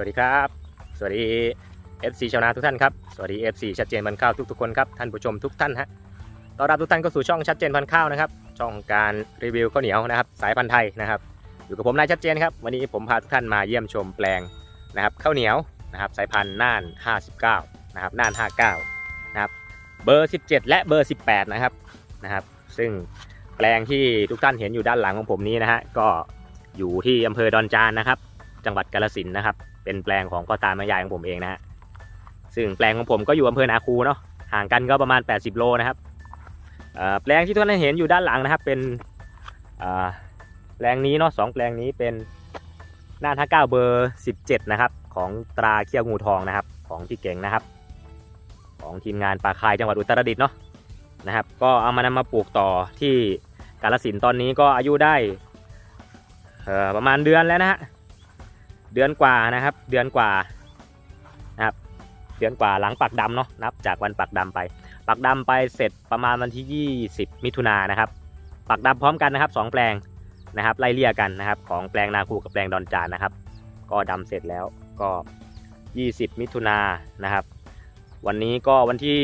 วัสดีครับ สวัสดี FC ชาวนาทุกท่านครับ สวัสดี FC ชัดเจนพันข้าวทุกๆคนครับท่านผู้ชมทุกท่านฮะต้อนรับทุกท่านเข้าสู่ช่องชัดเจนพันข้าวนะครับช่องการรีวิวข้าวเหนียวนะครับสายพันธุ์ไทยนะครับอยู่กับผมนายชัดเจนครับวันนี้ผมพาทุกท่านมาเยี่ยมชมแปลงนะครับข้าวเหนียวนะครับสายพันธุ์น่าน 59นะครับน่าน 59นะครับเบอร์ 17 และเบอร์ 18 นะครับนะครับ ซึ่งแปลงที่ทุกท่านเห็นอยู่ด้านหลังของผมนี้นะฮะก็อยู่ที่อำเภอดอนจานนะครับ จังหวัดกาฬสินนะครับเป็นแปลงของพ่อตาแม่ยายของผมเองนะฮะซึ่งแปลงของผมก็อยู่อำเภอนาคูเนาะห่างกันก็ประมาณ 80 โลนะครับแปลงที่ท่านเห็นอยู่ด้านหลังนะครับ เป็นแปลงนี้เนาะสองแปลงนี้เป็นหน้าท่าเก้าเบอร์ 17 นะครับ ของตราเขี้ยวงูทองนะครับ ของพี่เก่งนะครับ ของทีมงานป่าคายจังหวัดอุตรดิตถ์เนาะนะครับ ก็เอามานำมาปลูกต่อที่กาฬสินตอนนี้ก็อายุได้ประมาณเดือนแล้วนะฮะ เดือนกว่านะครับ เดือนกว่านะครับ เดือนกว่าหลังปักดำเนาะนับจากวันปักดำไป ปักดำไปเสร็จประมาณวันที่ 20 มิถุนายนนะครับ ปักดำพร้อมกันนะครับสองแปลงนะครับไล่เลี่ยกันนะครับ ของแปลงนาคูกับแปลงดอนจานนะครับ ก็ดำเสร็จแล้วก็ 20 มิถุนายนนะครับ วันนี้ก็วันที่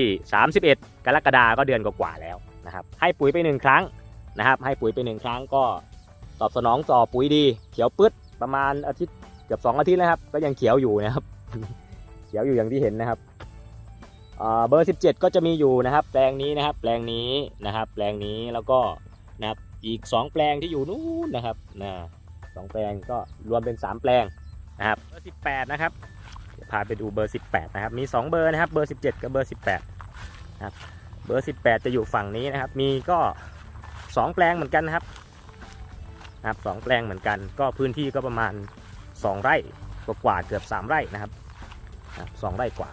31 กรกฎาก็เดือนกว่าๆแล้วนะครับ ให้ปุ๋ยไปหนึ่งครั้งนะครับ ให้ปุ๋ยไปหนึ่งครั้งก็ตอบสนองต่อปุ๋ยดี เขียวปึ๊ดประมาณอาทิตย์ เกือบ2อาทิตย์แล้วครับ ก็ยังเขียวอยู่นะครับ เขียวอยู่อย่างที่เห็นนะครับเบอร์ 17 ก็จะมีอยู่นะครับแปลงนี้นะครับแปลงนี้นะครับ แปลงนี้แล้วก็นะครับอีก 2 แปลงที่อยู่นู้นนะครับนะสองแปลงก็รวมเป็น 3 แปลงนะครับเบอร์18 นะครับเดี๋ยวพาไปดูเบอร์ 18 นะครับ มี 2 เบอร์นะครับ เบอร์ 17 กับเบอร์ 18นะครับเบอร์ 18 จะอยู่ฝั่งนี้นะครับ มีก็ 2 แปลงเหมือนกันนะครับนะครับสองแปลงเหมือนกัน ก็พื้นที่ก็ประมาณ 2 ไร่กว่าเกือบ 3 ไร่นะครับสองไร่กว่า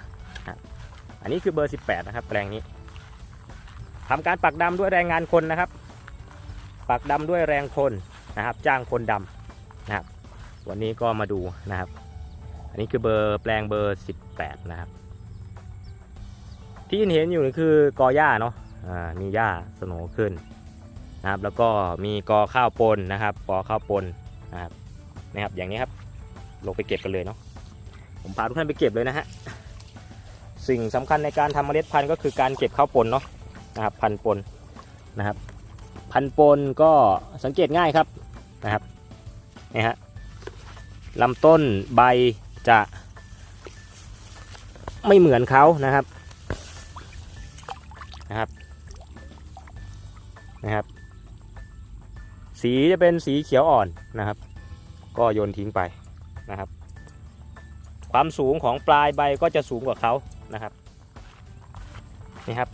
อันนี้คือเบอร์ 18 นะครับ แปลงนี้ทำการปักดำด้วยแรงงานคนนะครับ ปักดำด้วยแรงคนนะครับ จ้างคนดำนะครับ วันนี้ก็มาดูนะครับ อันนี้คือเบอร์แปลงเบอร์ 18 นะครับ ที่เห็นอยู่นี่คือกอหญ้าเนาะมีหญ้าสนขึ้นนะครับ แล้วก็มีกอข้าวปนนะครับ กอข้าวปนนะครับ นะครับ อย่างนี้ครับ ลงไปเก็บกันเลยเนาะผมพาทุกท่านไปเก็บเลยนะฮะสิ่งสำคัญในการทำเมล็ดพันธุ์ก็คือการเก็บข้าวปนเนาะนะครับพันปนนะครับ พันปนก็สังเกตง่ายครับนะครับนี่ฮะลำต้นใบจะไม่เหมือนเขานะครับนะครับนะครับ สีจะเป็นสีเขียวอ่อนนะครับ ก็โยนทิ้งไป นะครับ ความสูงของปลายใบก็จะสูงกว่าเขานะครับนี่ครับ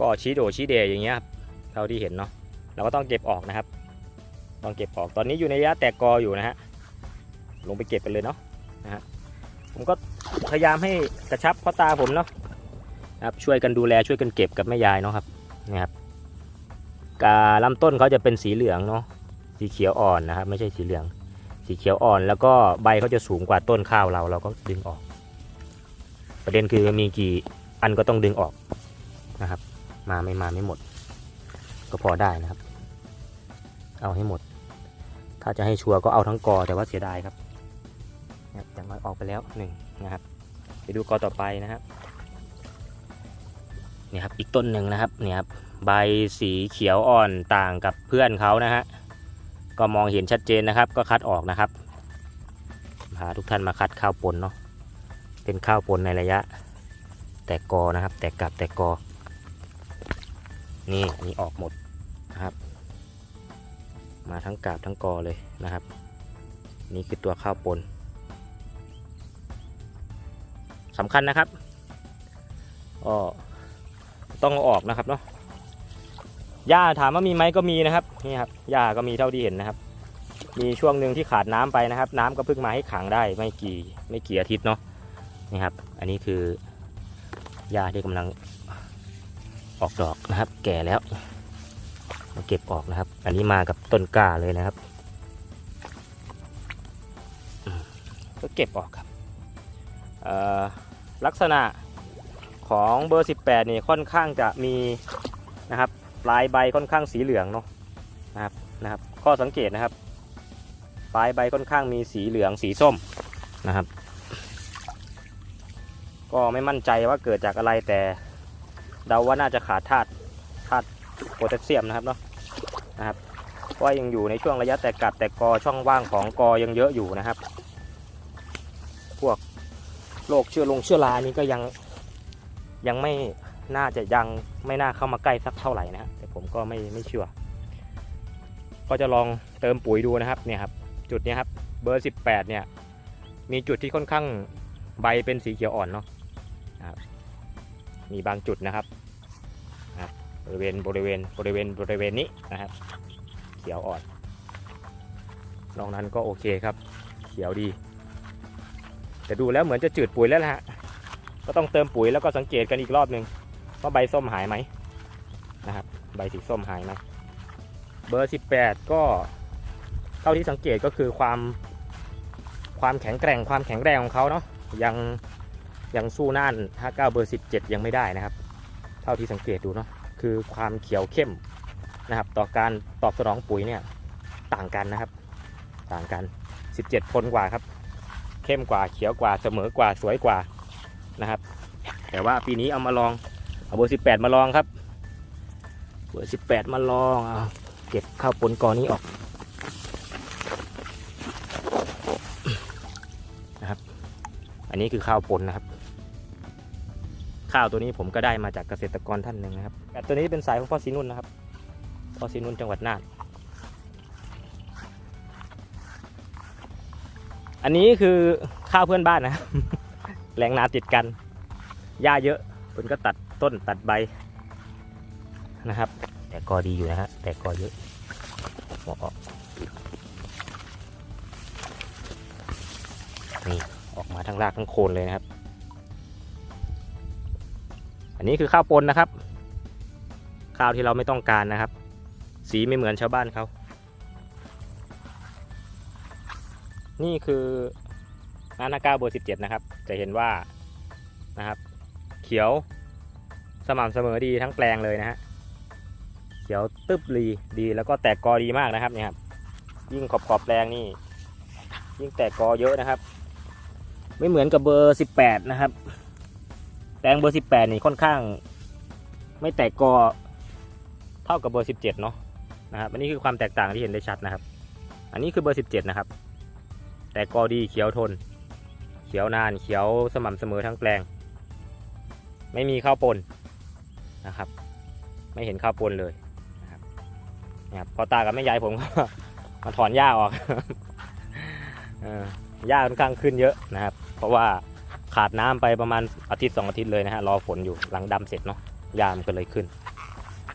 ก็ชี้โดชี้เดยอย่างเงี้ยครับเท่าที่เห็นเนาะเราก็ต้องเก็บออกนะครับ ต้องเก็บออกตอนนี้อยู่ในระยะแตกกออยู่นะฮะลงไปเก็บกันเลยเนาะนะฮะผมก็พยายามให้กระชับพ่อตาผมเนาะนะครับช่วยกันดูแลช่วยกันเก็บกับแม่ยายเนาะครับนี่ครับกาลำต้นเขาจะเป็นสีเหลืองเนาะสีเขียวอ่อนนะครับ ไม่ใช่สีเหลือง สีเขียวอ่อนแล้วก็ใบเขาจะสูงกว่าต้นข้าวเราเราก็ดึงออก ประเด็นคือมีกี่อันก็ต้องดึงออกนะครับ มาไม่มาไม่หมด ก็พอได้นะครับ เอาให้หมด ถ้าจะให้ชัวร์ก็เอาทั้งกอแต่ว่าเสียดายครับอย่างน้อยออกไปแล้วหนึ่งนะครับไปดูกอต่อไปนะครับนี่ครับอีกต้นหนึ่งนะครับเนี่ยครับใบสีเขียวอ่อนต่างกับเพื่อนเขานะฮะ ก็มองเห็นชัดเจนนะครับ ก็คัดออกนะครับพาทุกท่านมาคัดข้าวปนเนาะเป็นข้าวปนในระยะ แตกกอนะครับ แตกกับแตกกอ นี่นี่ออกหมดนะครับ มาทั้งกาบทั้งกอเลยนะครับ นี่คือตัวข้าวปนสำคัญนะครับก็ต้องออกนะครับเนาะ หญ้าถามว่ามีไหมก็มีนะครับนี่ครับหญ้าก็มีเท่าที่เห็นนะครับ มีช่วงหนึ่งที่ขาดน้ำไปนะครับ น้ำก็เพิ่งมาให้ขังได้ไม่กี่ไม่กี่อาทิตย์เนาะนี่ครับ อันนี้คือหญ้าที่กำลังออกดอกนะครับ แก่แล้วมาเก็บออกนะครับ อันนี้มากับต้นกล้าเลยนะครับ ก็เก็บออกครับลักษณะของเบอร์ 18 นี่ค่อนข้างจะมีนะครับ ลายใบค่อนข้างสีเหลืองเนาะนะครับนะครับ ข้อสังเกตนะครับ ปลายใบค่อนข้างมีสีเหลืองสีส้มนะครับ ก็ไม่มั่นใจว่าเกิดจากอะไรแต่เดาว่าน่าจะขาดธาตุธาตุโพแทสเซียมนะครับเนาะนะครับว่ายังอยู่ในช่วงระยะแตกกัดแตกกอช่องว่างของกอยังเยอะอยู่นะครับ พวกโรคเชื้อลงเชื้อรานี้ก็ยังยังไม่น่าจะยังไม่น่าเข้ามาใกล้สักเท่าไหร่นะฮะแต่ผม ก็ไม่ไม่เชื่อ ก็จะลองเติมปุ๋ยดูนะครับเนี่ยครับจุดนี้ครับเบอร์ 18 เนี่ย มีจุดที่ค่อนข้างใบเป็นสีเขียวอ่อนเนาะนะครับมีบางจุดนะครับนะบริเวณบริเวณบริเวณบริเวณนี้นะครับ เขียวอ่อนนอกนั้นก็โอเคครับ เขียวดี แต่ดูแล้วเหมือนจะจืดปุ๋ยแล้วนะฮะก็ต้องเติมปุ๋ยแล้วก็สังเกตกันอีกรอบหนึ่งว่าใบส้มหายไหมนะครับ ใบสีส้มหายไหมเบอร์ 18 ก็เท่าที่สังเกตก็คือความความแข็งแกร่งความแข็งแรงของเขาเนาะยังยังสู้น่าน59เบอร์ 17 ยังไม่ได้นะครับ เท่าที่สังเกตดูเนาะคือความเขียวเข้มนะครับ ต่อการตอบสนองปุ๋ยเนี่ยต่างกันนะครับ ต่างกัน 17ทนกว่าครับ เข้มกว่าเขียวกว่าเสมอกว่าสวยกว่านะครับ แต่ว่าปีนี้เอามาลองเอาเบอร์ 18 มาลองครับ เบอร์18มาลองเอาเก็บข้าวปนกอนี้ออกนะครับ อันนี้คือข้าวปนนะครับ ข้าวตัวนี้ผมก็ได้มาจากเกษตรกรท่านหนึ่งนะครับแต่ตัวนี้เป็นสายของพ่อซีนุ่นนะครับพ่อซีนุ่นจังหวัดน่านอันนี้คือข้าวเพื่อนบ้านนะแหล่งนาติดกันหญ้าเยอะผมก็ตัดต้นตัดใบ นะครับ แต่กอดีอยู่นะฮะแต่กอเยอะหัวออกนี่ออกมาทั้งรากทั้งโคนเลยนะครับ อันนี้คือข้าวปนนะครับ ข้าวที่เราไม่ต้องการนะครับ สีไม่เหมือนชาวบ้านเขานี่คือนานาก้าเบอร์17นะครับ จะเห็นว่านะครับ เขียวสม่ำเสมอดีทั้งแปลงเลยนะฮะ ขียวตึบดีดีแล้วก็แตกกอดีมากนะครับเนี่ยครับยิ่งขอบขอบแปลงนี่ยิ่งแตกกอเยอะนะครับ ไม่เหมือนกับเบอร์ 18 นะครับแตงเบอร์ 18 นี่ค่อนข้าง ไม่แตกกอเท่ากับเบอร์ 17 เนาะนะครับอันนี้คือความแตกต่างที่เห็นได้ชัดนะครับ อันนี้คือเบอร์ 17 นะครับ แต่กอดีเขียวทน เขียวนานเขียวสม่ำเสมอทั้งแปลง ไม่มีข้าวปนนะครับ ไม่เห็นข้าวปนเลย นะครับพอตากับแม่ยายผมก็มาถอนหญ้าออกหญ้าค่อนข้างขึ้นเยอะนะครับ เพราะว่าขาดน้ำไปประมาณอาทิตย์สองอาทิตย์เลยนะฮะรอฝนอยู่หลังดำเสร็จเนาะหญ้ามันก็เลยขึ้น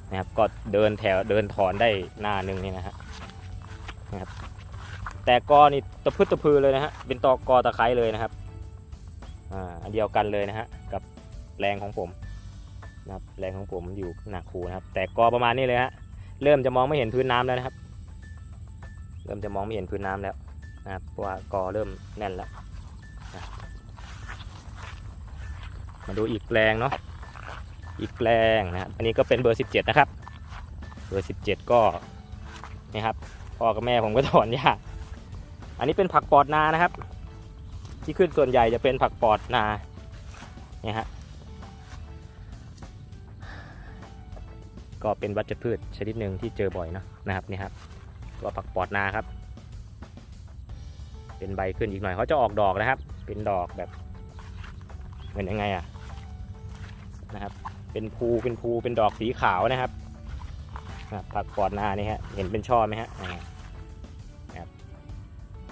นะครับก็เดินแถวเดินถอนได้หน้าหนึ่งนี่นะฮะนะครับแต่กอนี่ตะพึดตะพือเลยนะฮะเป็นตอกอตะไคร้เลยนะครับอ่าอันเดียวกันเลยนะฮะกับแปลงของผมนะครับแปลงของผมอยู่หนักคูนะครับ แต่กอประมาณนี้เลยฮะ เริ่มจะมองไม่เห็นพื้นน้ำแล้วนะครับ เริ่มจะมองไม่เห็นพื้นน้ำแล้วนะครับเพราะว่ากอเริ่มแน่นแล้วมาดูอีกแปลงเนาะอีกแปลงนะครับอันนี้ก็เป็นเบอร์ 17 นะครับ เบอร์ 17 ก็นี่ครับพ่อกับแม่ผมก็ถอนหญ้าอันนี้เป็นผักปอดนานะครับ ที่ขึ้นส่วนใหญ่จะเป็นผักปอดนาเนี่ยฮะ ก็เป็นวัชพืชชนิดหนึ่งที่เจอบ่อยนะนะครับนี่ครับตัวผักปอดนาครับ เป็นใบขึ้นอีกหน่อยเขาจะออกดอกนะครับ เป็นดอกแบบเหมือนยังไงอะนะครับ เป็นภูเป็นภูเป็นดอกสีขาวนะครับผักปอดนานี่ฮะเห็นเป็นช่อไหมฮะนะครับ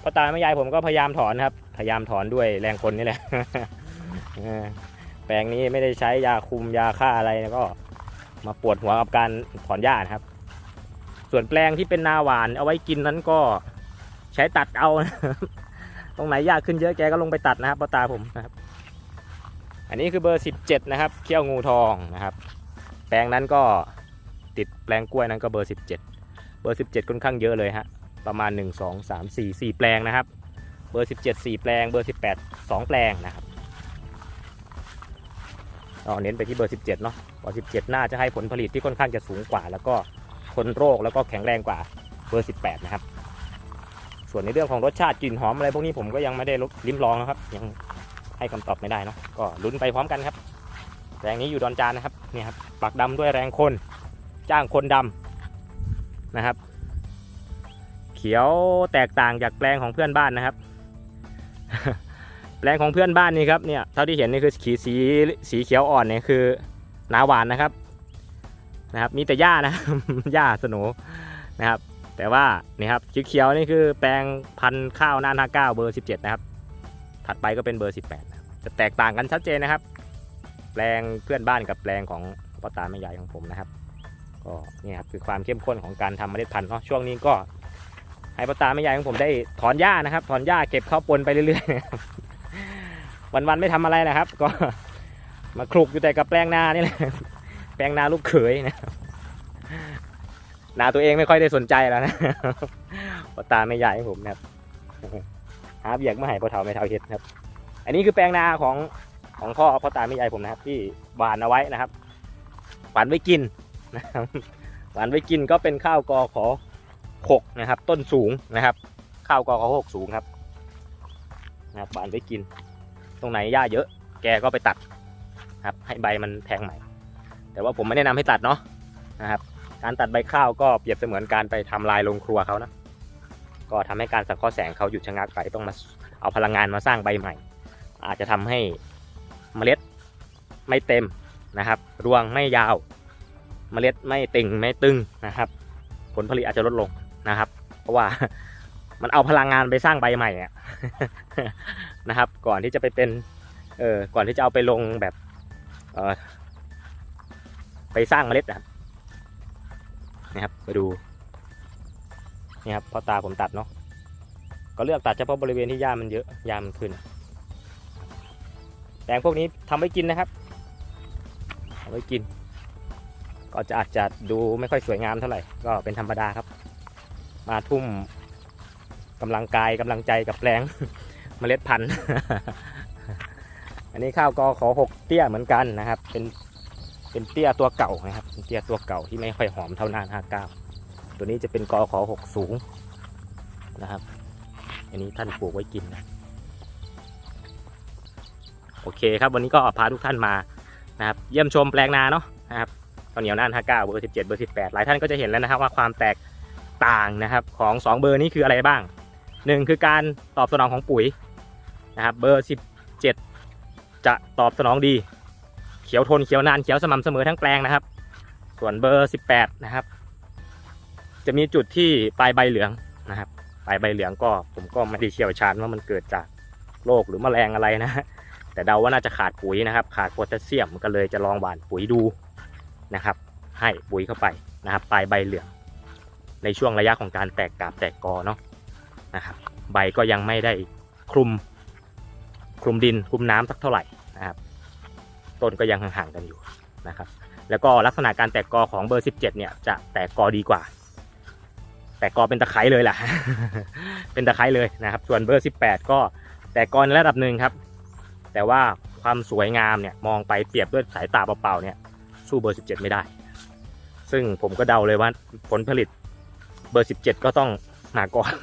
พ่อตาแม่ยายผมก็พยายามถอนครับ พยายามถอนด้วยแรงคนนี่แหละแปลงนี้ไม่ได้ใช้ยาคุมยาฆ่าอะไรก็ มาปวดหัวกับการถอนหญ้านะครับ ส่วนแปลงที่เป็นนาหวานเอาไว้กินนั้นก็ใช้ตัดเอานะตรงไหนยากขึ้นเยอะแกก็ลงไปตัดนะครับพ่อตาผมนะครับ อันนี้คือเบอร์17นะครับเขี้ยวงูทองนะครับ แปลงนั้นก็ติดแปลงกล้วยนั้นก็เบอร์ 17 เบอร์ 17ค่อนข้างเยอะเลยฮะประมาณ 1 2 3 4 4 แปลงนะครับ เบอร์ 17 4 แปลง เบอร์ 18 2 แปลงนะครับ เราเน้นไปที่เบอร์ 17 เนาะเบอร์ 17 น่าจะให้ผลผลิตที่ค่อนข้างจะสูงกว่า แล้วก็ทนโรคแล้วก็แข็งแรงกว่าเบอร์ 18 นะครับ ส่วนในเรื่องของรสชาติกลิ่นหอมอะไรพวกนี้ผมก็ยังไม่ได้ลิ้มลองนะครับ ยังให้คำตอบไม่ได้เนาะก็ลุ้นไปพร้อมกันครับแปลงนี้อยู่ดอนจานนะครับเนี่ยครับปักดำด้วยแรงคนจ้างคนดำนะครับ เขียวแตกต่างจากแปลงของเพื่อนบ้านนะครับ แปลงของเพื่อนบ้านนี่ครับเนี่ยเท่าที่เห็นนี่คือสีสีสีเขียวอ่อนเนี่ยคือนาหวานนะครับนะครับมีแต่หญ้านะหญ้าสโหนะครับ แต่ว่านี่ครับเขียวนี่คือแปลงพันธุ์ข้าวน่านห้าเก้าเบอร์สิบเจ็ดนะครับ ถัดไปก็เป็นเบอร์สิบแปดจะแตกต่างกันชัดเจนนะครับ แปลงเพื่อนบ้านกับแปลงของพ่อตาแม่ยายของผมนะครับก็นี่ครับคือความเข้มข้นของการทำเมล็ดพันธุ์เนาะช่วงนี้ก็ให้พ่อตาแม่ยายของผมได้ถอนหญ้านะครับ ถอนหญ้าเก็บข้าวปนไปเรื่อยๆ วันๆไม่ทำอะไรนะครับ ก็มาคลุกอยู่แต่กับแปลงนานี่แหละแปลงนาลูกเขยนะครับนาตัวเองไม่ค่อยได้สนใจแล้วนะพอตาแม่ยายของผมนะครับหาเบียกมาให้พ่อเฒ่าแม่เฒ่าเฮ็ดครับ อันนี้คือแปลงนาของของพ่อพ่อตาแม่ยายผมนะครับ ที่หวานเอาไว้นะครับหวานไว้กินนะครับหวานไว้กินก็เป็นข้าวกอขอหกนะครับ ต้นสูงนะครับ ข้าวกอขอหกสูงครับนะครับหวานไว้กิน ตรงไหนหญ้าเยอะ แกก็ไปตัดครับ ให้ใบมันแทงใหม่ แต่ว่าผมไม่แนะนำให้ตัดเนาะนะครับ การตัดใบข้าวก็เปรียบเสมือนการไปทำลายโรงครัวเขานะ ก็ทำให้การสังเคราะห์แสงเขาหยุดชะงักไปต้องมาเอาพลังงานมาสร้างใบใหม่ อาจจะทำให้เมล็ดไม่เต็มนะครับ รวงไม่ยาว เมล็ดไม่ตึงไม่ตึงนะครับ ผลผลิตอาจจะลดลงนะครับ เพราะว่ามันเอาพลังงานไปสร้างใบใหม่อะ นะครับ ก่อนที่จะไปเป็นเออก่อนที่จะเอาไปลงแบบเออไปสร้างเมล็ดนะครับนะครับมาดูนี่ครับพอตาผมตัดเนาะก็เลือกตัดเฉพาะบริเวณที่หญ้ามันเยอะหญ้ามันขึ้นแตงพวกนี้ทำไว้กินนะครับทำไว้กิน ก็จะอาจจะดูไม่ค่อยสวยงามเท่าไหร่ ก็เป็นธรรมดาครับ มาทุ่มกำลังกายกำลังใจกับแปลง เมล็ดพันธุ์ อันนี้ข้าวกอขอหกเตี้ยเหมือนกันนะครับ เป็นเป็นเตี้ยตัวเก่านะครับเป็นเตี้ยตัวเก่าที่ไม่ค่อยหอมเท่าน่านห้าเก้าตัวนี้จะเป็นกอขอหกสูงนะครับ อันนี้ท่านปลูกไว้กินนะโอเคครับวันนี้ก็พาทุกท่านมานะครับ เยี่ยมชมแปลงนาเนาะนะครับข้าวเหนียวน่าน59เก้าเบอร์17เจ็ดเบอร์18หลายท่านก็จะเห็นแล้วนะครับว่าความแตกต่างนะครับของ2เบอร์นี้คืออะไรบ้าง1คือการตอบสนองของปุ๋ย นะครับ เบอร์ 17 จะตอบสนองดี เขียวทนเขียวนานเขียวสม่ำเสมอทั้งแปลงนะครับ ส่วนเบอร์ 18 นะครับ จะมีจุดที่ปลายใบเหลืองนะครับ ปลายใบเหลืองก็ผมก็ไม่ได้เชี่ยวชาญว่ามันเกิดจากโรคหรือแมลงอะไรนะฮะแต่เดาว่าน่าจะขาดปุ๋ยนะครับ ขาดโพแทสเซียมก็เลยจะลองหว่านปุ๋ยดูนะครับ ให้ปุ๋ยเข้าไปนะครับ ปลายใบเหลืองในช่วงระยะของการแตกกาบแตกกอเนาะนะครับ ใบก็ยังไม่ได้คลุม คลุมดินคลุมน้ำสักเท่าไหร่นะครับต้นก็ยังห่างๆกันอยู่นะครับ แล้วก็ลักษณะการแตกกอของเบอร์ 17 เนี่ยจะแตกกอดีกว่า แตกกอเป็นตะไคร้เลยแหละเป็นตะไคร้เลยนะครับ ส่วนเบอร์ 18 ก็แตกกอในระดับหนึ่งครับ แต่ว่าความสวยงามเนี่ยมองไปเปรียบด้วยสายตาเปล่าๆเนี่ยสู้เบอร์ 17 ไม่ได้ ซึ่งผมก็เดาเลยว่าผลผลิตเบอร์ 17 ก็ต้องมาก่อน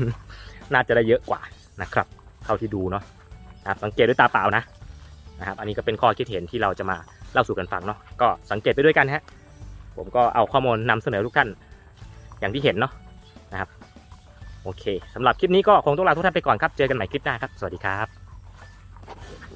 น่าจะได้เยอะกว่านะครับ เท่าที่ดูเนาะ นะครับสังเกตด้วยตาเปล่านะนะครับ อันนี้ก็เป็นข้อคิดเห็นที่เราจะมาเล่าสู่กันฟังเนาะก็สังเกตไปด้วยกันฮะผมก็เอาข้อมูลนำเสนอทุกท่านอย่างที่เห็นเนาะนะครับโอเคสำหรับคลิปนี้ก็คงต้องลาทุกท่านไปก่อนครับ เจอกันใหม่คลิปหน้าครับ สวัสดีครับ